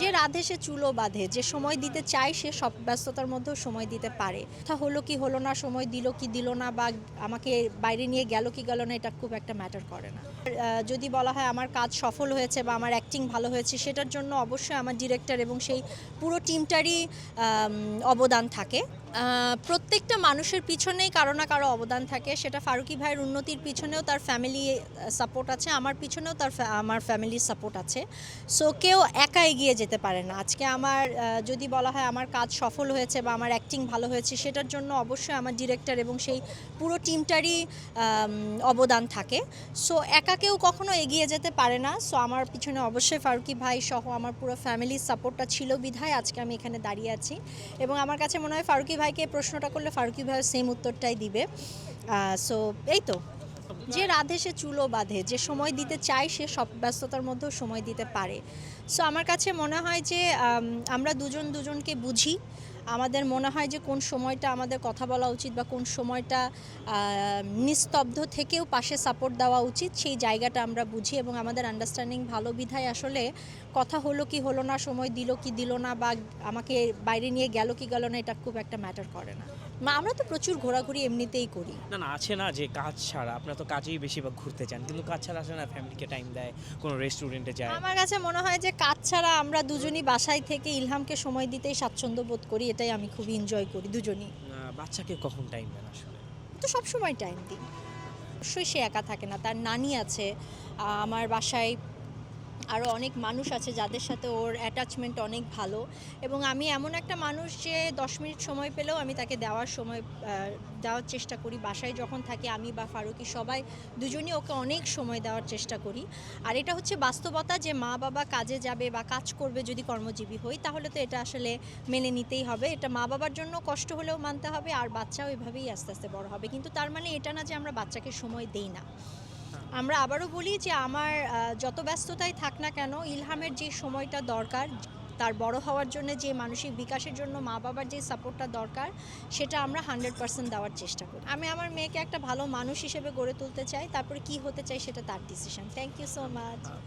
যে রাধে সে চুলো বাঁধে, যে সময় দিতে চায় সে সব ব্যস্ততার মধ্যেও সময় দিতে পারে। তা হলো কি, হলো না, সময় দিল কি দিল না বা আমাকে বাইরে নিয়ে গেল কি গেল না, এটা খুব একটা ম্যাটার করে না। যদি বলা হয় আমার কাজ সফল হয়েছে বা আমার অ্যাক্টিং ভালো হয়েছে, সেটার জন্য অবশ্যই আমার ডিরেক্টর এবং সেই পুরো টিমটারই অবদান থাকে। প্রত্যেকটা মানুষের পিছনেই কারও না কারও অবদান থাকে। সেটা ফারুকি ভাইয়ের উন্নতির পিছনেও তার ফ্যামিলি সাপোর্ট আছে, আমার পিছনেও তার আমার ফ্যামিলির সাপোর্ট আছে। সো কেউ একা এগিয়ে যেতে পারে না। আজকে আমার যদি বলা হয় আমার কাজ সফল হয়েছে বা আমার অ্যাক্টিং ভালো হয়েছে, সেটার জন্য অবশ্যই আমার ডিরেক্টর এবং সেই পুরো টিমটারই অবদান থাকে। সো একা কেউ কখনো এগিয়ে যেতে পারে না। সো আমার পিছনে অবশ্যই ফারুকি ভাই সহ আমার পুরো ফ্যামিলির সাপোর্টটা ছিল বিধায় আজকে আমি এখানে দাঁড়িয়ে আছি। এবং আমার কাছে মনে হয় ফারুকি ভাইকে প্রশ্নটা করলে ফারুকি ভাই সেম উত্তরটাই দিবে। সো এই তো। যে রাধে সে চুলো বাঁধে, যে সময় দিতে চায় সে সব ব্যস্ততার মধ্যেও সময় দিতে পারে। সো আমার কাছে মনে হয় যে আমরা দুজন দুজনকে বুঝি। আমাদের মনে হয় যে কোন সময়টা আমাদের কথা বলা উচিত বা কোন সময়টা নিস্তব্ধ থেকেও পাশে সাপোর্ট দেওয়া উচিত, সেই জায়গাটা আমরা বুঝি এবং আমাদের আন্ডারস্ট্যান্ডিং ভালো বিধায় আসলে কথা হলো কি হলো না, সময় দিল কি দিল না বা আমাকে বাইরে নিয়ে গেল কি গেল না, এটা খুব একটা ম্যাটার করে না। আমরা তো প্রচুর ঘোরাঘুরি এমনিতেই করি। না না আছে না যে কাজ ছাড়া আপনারা তো কাজেই বেশিরভাগ ঘুরতে যান কিন্তু কাজ ছাড়া আসে না ফ্যামিলিকে টাইম দেয় কোনো রেস্টুরেন্টে যায়। আমার কাছে মনে হয় যে কাজ ছাড়া আমরা দুজনই বাসায় থেকে ইলহামকে সময় দিতেই স্বাচ্ছন্দ্য বোধ করি এটাই আমি খুবই এনজয় করি দুজনই। বাচ্চাকে কখন টাইম দেন আসলে? তো সব সময় টাইম দিই। অবশ্যই সে একা থাকে না তার নানি আছে আমার বাসায় আরও অনেক মানুষ আছে যাদের সাথে ওর অ্যাটাচমেন্ট অনেক ভালো। এবং আমি এমন একটা মানুষ যে দশ মিনিট সময় পেলেও আমি তাকে দেওয়ার সময় দেওয়ার চেষ্টা করি। বাসায় যখন থাকি আমি বা ফারুকি সবাই দুজনই ওকে অনেক সময় দেওয়ার চেষ্টা করি। আর এটা হচ্ছে বাস্তবতা যে মা বাবা কাজে যাবে বা কাজ করবে যদি কর্মজীবী হই, তাহলে তো এটা আসলে মেনে নিতেই হবে। এটা মা বাবার জন্য কষ্ট হলেও মানতে হবে, আর বাচ্চাও এভাবেই আস্তে আস্তে বড় হবে। কিন্তু তার মানে এটা না যে আমরা বাচ্চাকে সময় দেই না। আমরা আবারও বলি যে আমার যত ব্যস্ততাই থাক না কেন, ইলহামের যে সময়টা দরকার, তার বড় হওয়ার জন্য যে মানসিক বিকাশের জন্য মা বাবার যে সাপোর্টটা দরকার, সেটা আমরা হান্ড্রেড পার্সেন্ট দেওয়ার চেষ্টা করি। আমি আমার মেয়েকে একটা ভালো মানুষ হিসেবে গড়ে তুলতে চাই, তারপরে কি হতে চাই সেটা তার decision thank you so much